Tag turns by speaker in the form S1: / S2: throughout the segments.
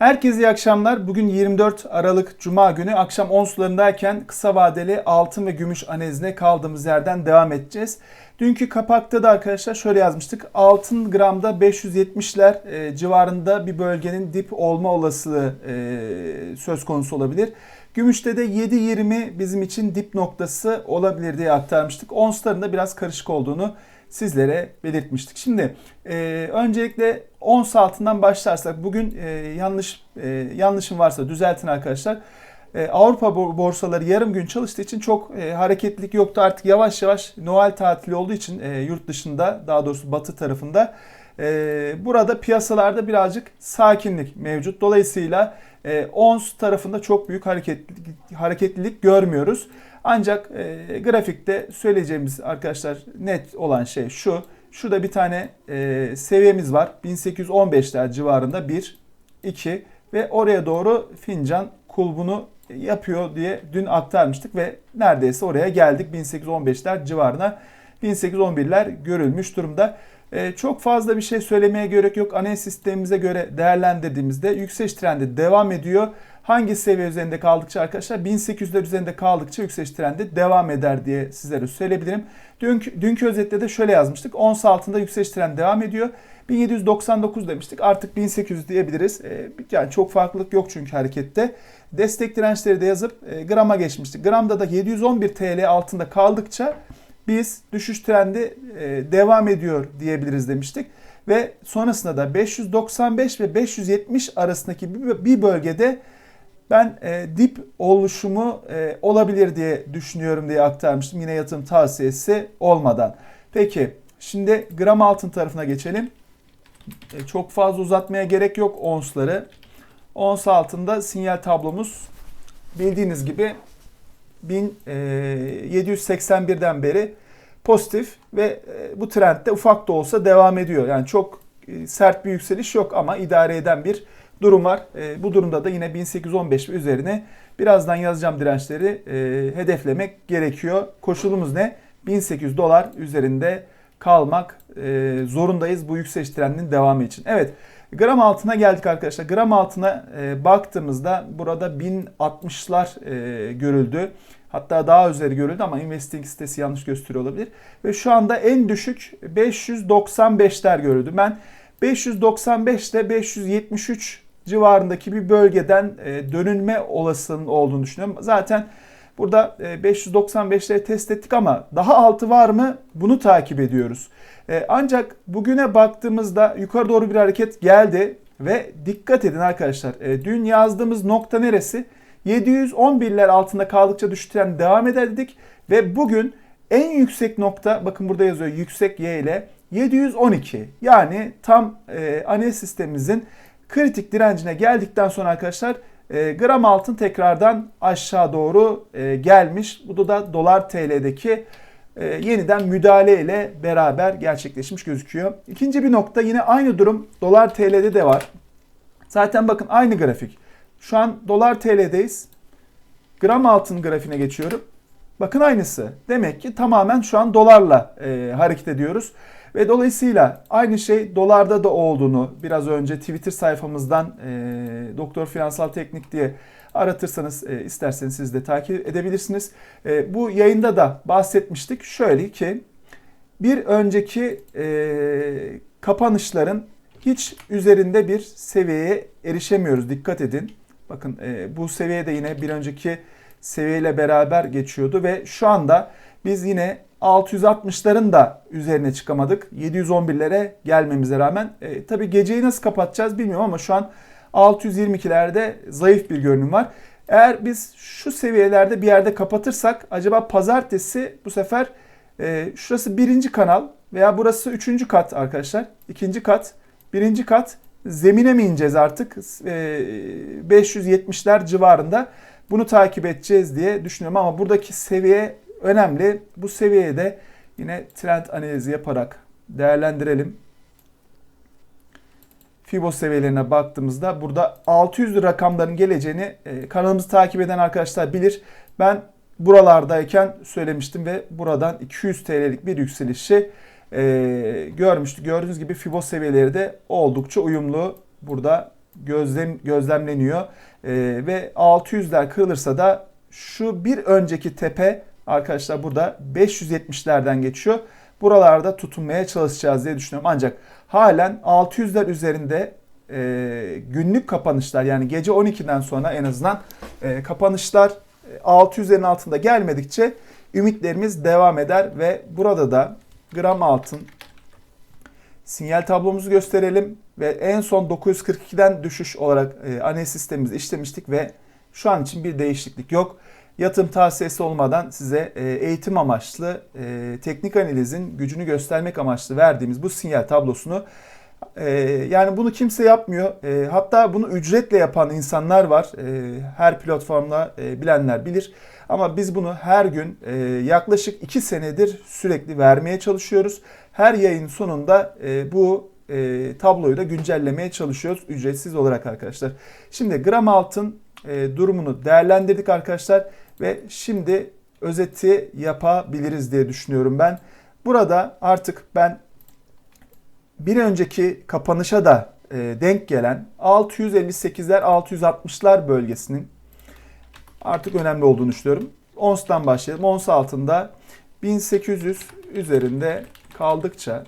S1: Herkese iyi akşamlar. Bugün 24 Aralık Cuma günü akşam 10 sularındayken kısa vadeli altın ve gümüş analizine kaldığımız yerden devam edeceğiz. Dünkü kapakta da arkadaşlar şöyle yazmıştık. Altın gramda 570'ler e, civarında bir bölgenin dip olma olasılığı e, söz konusu olabilir. Gümüşte de 7.20 bizim için dip noktası olabilir diye aktarmıştık. Onsların da biraz karışık olduğunu sizlere belirtmiştik. Şimdi e, öncelikle ons altından başlarsak bugün e, yanlış e, yanlışım varsa düzeltin arkadaşlar. E, Avrupa borsaları yarım gün çalıştığı için çok e, hareketlilik yoktu. Artık yavaş yavaş Noel tatili olduğu için e, yurt dışında daha doğrusu batı tarafında e, burada piyasalarda birazcık sakinlik mevcut. Dolayısıyla e, ons tarafında çok büyük hareketlilik, hareketlilik görmüyoruz. Ancak e, grafikte söyleyeceğimiz arkadaşlar net olan şey şu. Şurada bir tane e, seviyemiz var. 1815'ler civarında 1, 2 ve oraya doğru fincan kulbunu yapıyor diye dün aktarmıştık ve neredeyse oraya geldik 1815'ler civarına. 1811'ler görülmüş durumda. Ee, çok fazla bir şey söylemeye gerek yok. Analiz sistemimize göre değerlendirdiğimizde yükseliş trendi devam ediyor. Hangi seviye üzerinde kaldıkça arkadaşlar 1800'ler üzerinde kaldıkça yükseliş trendi devam eder diye sizlere söyleyebilirim. Dünkü, dünkü özette de şöyle yazmıştık. Ons altında yükseliş trendi devam ediyor. 1799 demiştik. Artık 1800 diyebiliriz. Ee, yani çok farklılık yok çünkü harekette. Destek dirençleri de yazıp e, grama geçmiştik. Gramda da 711 TL altında kaldıkça biz düşüş trendi e, devam ediyor diyebiliriz demiştik. Ve sonrasında da 595 ve 570 arasındaki bir bölgede ben e, dip oluşumu e, olabilir diye düşünüyorum diye aktarmıştım. Yine yatırım tavsiyesi olmadan. Peki şimdi gram altın tarafına geçelim. E, çok fazla uzatmaya gerek yok onsları. Ons altında sinyal tablomuz bildiğiniz gibi 1781'den e, beri pozitif ve e, bu trendde ufak da olsa devam ediyor. Yani çok e, sert bir yükseliş yok ama idare eden bir durum var. Bu durumda da yine 1815 ve üzerine birazdan yazacağım dirençleri hedeflemek gerekiyor. Koşulumuz ne? 1800 dolar üzerinde kalmak zorundayız bu yükseliş trendinin devamı için. Evet gram altına geldik arkadaşlar. Gram altına baktığımızda burada 1060'lar görüldü. Hatta daha üzeri görüldü ama investing sitesi yanlış gösteriyor olabilir. Ve şu anda en düşük 595'ler görüldü. Ben 595 ile 573 civarındaki bir bölgeden e, dönülme olasılığının olduğunu düşünüyorum. Zaten burada 595'leri e, test ettik ama daha altı var mı bunu takip ediyoruz. E, ancak bugüne baktığımızda yukarı doğru bir hareket geldi ve dikkat edin arkadaşlar. Dün yazdığımız nokta neresi? 711'ler altında kaldıkça düşüşten devam ederdik ve bugün en yüksek nokta bakın burada yazıyor yüksek Y ile 712 yani tam e, analiz sistemimizin kritik direncine geldikten sonra arkadaşlar e, gram altın tekrardan aşağı doğru e, gelmiş. Bu da dolar TL'deki e, yeniden müdahale ile beraber gerçekleşmiş gözüküyor. İkinci bir nokta yine aynı durum dolar TL'de de var. Zaten bakın aynı grafik. Şu an dolar TL'deyiz. Gram altın grafiğine geçiyorum. Bakın aynısı. Demek ki tamamen şu an dolarla e, hareket ediyoruz. Ve dolayısıyla aynı şey dolarda da olduğunu biraz önce Twitter sayfamızdan e, Doktor Finansal Teknik diye aratırsanız e, isterseniz siz de takip edebilirsiniz. E, bu yayında da bahsetmiştik. Şöyle ki bir önceki e, kapanışların hiç üzerinde bir seviyeye erişemiyoruz. Dikkat edin. Bakın e, bu seviyede yine bir önceki seviyeyle beraber geçiyordu ve şu anda biz yine 660'ların da üzerine çıkamadık. 711'lere gelmemize rağmen. E, tabii geceyi nasıl kapatacağız bilmiyorum ama şu an 622'lerde zayıf bir görünüm var. Eğer biz şu seviyelerde bir yerde kapatırsak acaba pazartesi bu sefer e, şurası birinci kanal veya burası üçüncü kat arkadaşlar. ikinci kat, birinci kat zemine mi ineceğiz artık? 570'ler e, civarında bunu takip edeceğiz diye düşünüyorum ama buradaki seviye önemli. Bu seviyeye de yine trend analizi yaparak değerlendirelim. Fibo seviyelerine baktığımızda burada 600 rakamların geleceğini e, kanalımızı takip eden arkadaşlar bilir. Ben buralardayken söylemiştim ve buradan 200 TL'lik bir yükselişi e, görmüştük. Gördüğünüz gibi Fibo seviyeleri de oldukça uyumlu burada gözlem gözlemleniyor. E, ve 600'ler kırılırsa da şu bir önceki tepe arkadaşlar burada 570'lerden geçiyor. Buralarda tutunmaya çalışacağız diye düşünüyorum. Ancak halen 600'ler üzerinde e, günlük kapanışlar yani gece 12'den sonra en azından e, kapanışlar 600'lerin altında gelmedikçe ümitlerimiz devam eder ve burada da gram altın sinyal tablomuzu gösterelim ve en son 942'den düşüş olarak e, analiz sistemimizi işlemiştik ve şu an için bir değişiklik yok. Yatırım tavsiyesi olmadan size e, eğitim amaçlı, e, teknik analizin gücünü göstermek amaçlı verdiğimiz bu sinyal tablosunu e, yani bunu kimse yapmıyor. Hatta bunu ücretle yapan insanlar var. Her platformla bilenler bilir. Ama biz bunu her gün yaklaşık 2 senedir sürekli vermeye çalışıyoruz. Her yayın sonunda bu tabloyu da güncellemeye çalışıyoruz ücretsiz olarak arkadaşlar. Şimdi gram altın durumunu değerlendirdik arkadaşlar. Ve şimdi özeti yapabiliriz diye düşünüyorum ben. Burada artık ben bir önceki kapanışa da e, denk gelen 658'ler 660'lar bölgesinin artık önemli olduğunu düşünüyorum. Ons'tan başlayalım. Ons altında 1800 üzerinde kaldıkça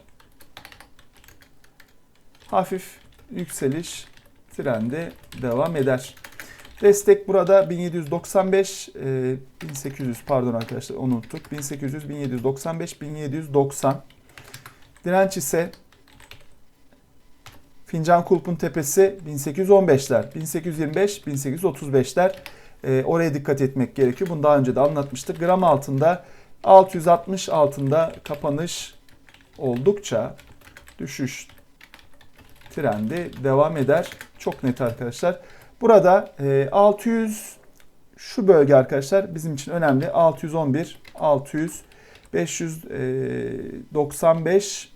S1: hafif yükseliş trendi devam eder. Destek burada 1795, 1800 e, pardon arkadaşlar onu unuttuk. 1800, 1795, 1790. Direnç ise Fincan Kulp'un tepesi 1815'ler, 1825, 1835'ler. E, oraya dikkat etmek gerekiyor. Bunu daha önce de anlatmıştık. Gram altında 660 altında kapanış oldukça düşüş trendi devam eder. Çok net arkadaşlar. Burada 600 e, şu bölge arkadaşlar bizim için önemli. 611, 600, 595,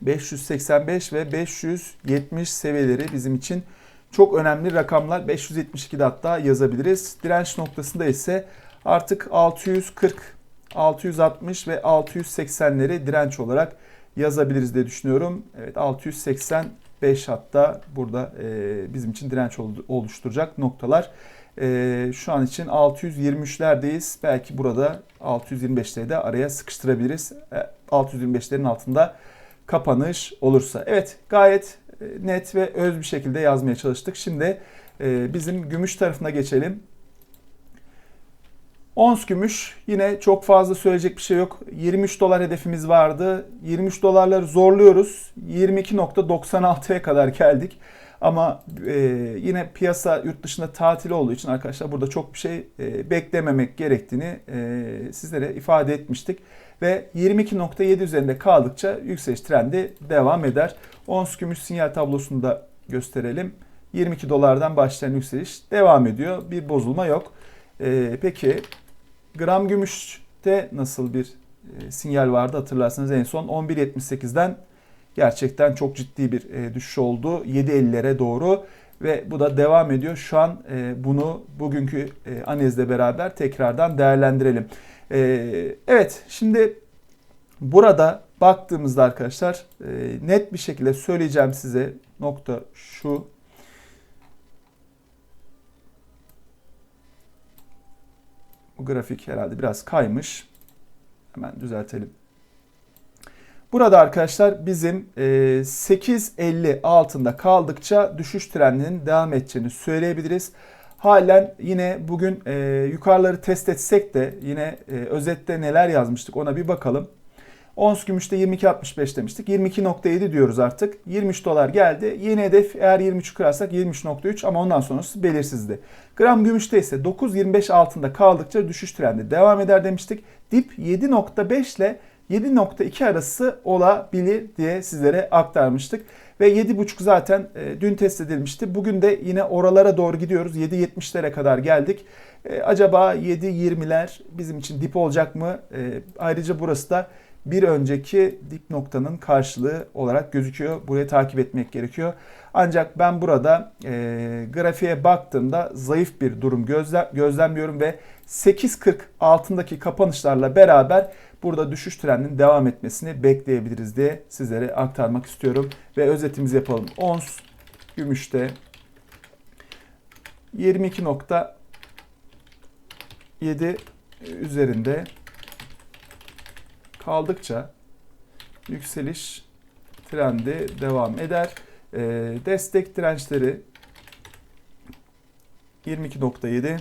S1: 585 ve 570 seviyeleri bizim için çok önemli rakamlar. 572'de hatta yazabiliriz. Direnç noktasında ise artık 640, 660 ve 680'leri direnç olarak yazabiliriz diye düşünüyorum. Evet 680 5 hatta burada e, bizim için direnç oluşturacak noktalar. E, şu an için 623'lerdeyiz. Belki burada 625'leri de araya sıkıştırabiliriz. E, 625'lerin altında kapanış olursa. Evet gayet e, net ve öz bir şekilde yazmaya çalıştık. Şimdi e, bizim gümüş tarafına geçelim. Ons gümüş yine çok fazla söyleyecek bir şey yok. 23 dolar hedefimiz vardı. 23 dolarları zorluyoruz. 22.96'ya kadar geldik. Ama e, yine piyasa yurt dışında tatil olduğu için arkadaşlar burada çok bir şey e, beklememek gerektiğini e, sizlere ifade etmiştik. Ve 22.7 üzerinde kaldıkça yükseliş trendi devam eder. Ons gümüş sinyal tablosunu da gösterelim. 22 dolardan başlayan yükseliş devam ediyor. Bir bozulma yok. E, peki Gram gümüşte nasıl bir e, sinyal vardı hatırlarsanız en son 11.78'den gerçekten çok ciddi bir e, düşüş oldu. 7.50'lere doğru ve bu da devam ediyor. Şu an e, bunu bugünkü analizle beraber tekrardan değerlendirelim. Evet şimdi burada baktığımızda arkadaşlar net bir şekilde söyleyeceğim size nokta şu. Bu grafik herhalde biraz kaymış. Hemen düzeltelim. Burada arkadaşlar bizim 8.50 e, altında kaldıkça düşüş trendinin devam edeceğini söyleyebiliriz. Halen yine bugün e, yukarıları test etsek de yine e, özette neler yazmıştık ona bir bakalım. Ons gümüşte 22.65 demiştik. 22.7 diyoruz artık. 23 dolar geldi. Yeni hedef eğer 23 kırarsak 23.3 ama ondan sonrası belirsizdi. Gram gümüşte ise 9.25 altında kaldıkça düşüş trendi devam eder demiştik. Dip 7.5 ile 7.2 arası olabilir diye sizlere aktarmıştık. Ve 7.5 zaten e, dün test edilmişti. Bugün de yine oralara doğru gidiyoruz. 7.70'lere kadar geldik. E, acaba 7.20'ler bizim için dip olacak mı? E, ayrıca burası da bir önceki dip noktanın karşılığı olarak gözüküyor. Burayı takip etmek gerekiyor. Ancak ben burada e, grafiğe baktığımda zayıf bir durum gözlem, gözlemliyorum ve 8.40 altındaki kapanışlarla beraber burada düşüş trendinin devam etmesini bekleyebiliriz diye sizlere aktarmak istiyorum. Ve özetimizi yapalım. Ons gümüşte 22.7 üzerinde kaldıkça yükseliş trendi devam eder. Ee, destek dirençleri 22.7,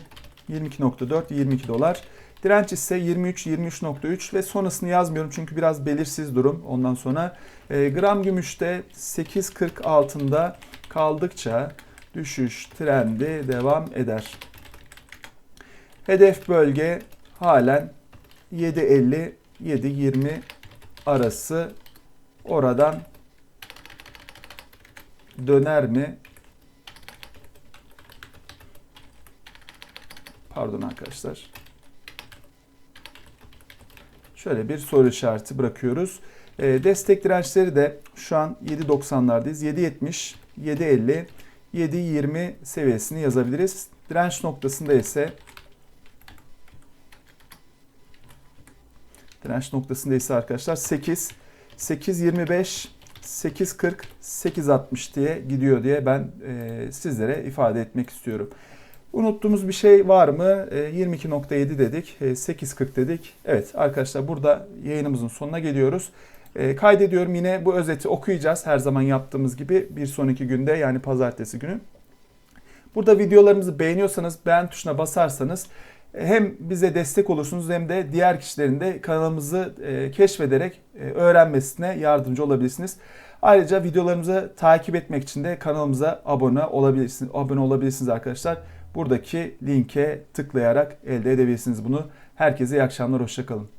S1: 22.4, 22 dolar. Direnç ise 23, 23.3 ve sonrasını yazmıyorum çünkü biraz belirsiz durum. Ondan sonra e, gram gümüşte 8.40 altında kaldıkça düşüş trendi devam eder. Hedef bölge halen 7.50 7.20 arası oradan döner mi? Pardon arkadaşlar. Şöyle bir soru işareti bırakıyoruz. E, destek dirençleri de şu an 7.90'lardayız. 7.70, 7.50, 7.20 seviyesini yazabiliriz. Direnç noktasında ise direnç noktasında ise arkadaşlar 8, 8.25, 8.40, 8.60 diye gidiyor diye ben e, sizlere ifade etmek istiyorum. Unuttuğumuz bir şey var mı? E, 22.7 dedik, e, 8.40 dedik. Evet arkadaşlar burada yayınımızın sonuna geliyoruz. E, kaydediyorum yine bu özeti okuyacağız her zaman yaptığımız gibi bir sonraki günde yani pazartesi günü. Burada videolarımızı beğeniyorsanız beğen tuşuna basarsanız hem bize destek olursunuz hem de diğer kişilerin de kanalımızı e, keşfederek e, öğrenmesine yardımcı olabilirsiniz. Ayrıca videolarımızı takip etmek için de kanalımıza abone olabilirsiniz. Abone olabilirsiniz arkadaşlar. Buradaki linke tıklayarak elde edebilirsiniz bunu. Herkese iyi akşamlar, hoşçakalın.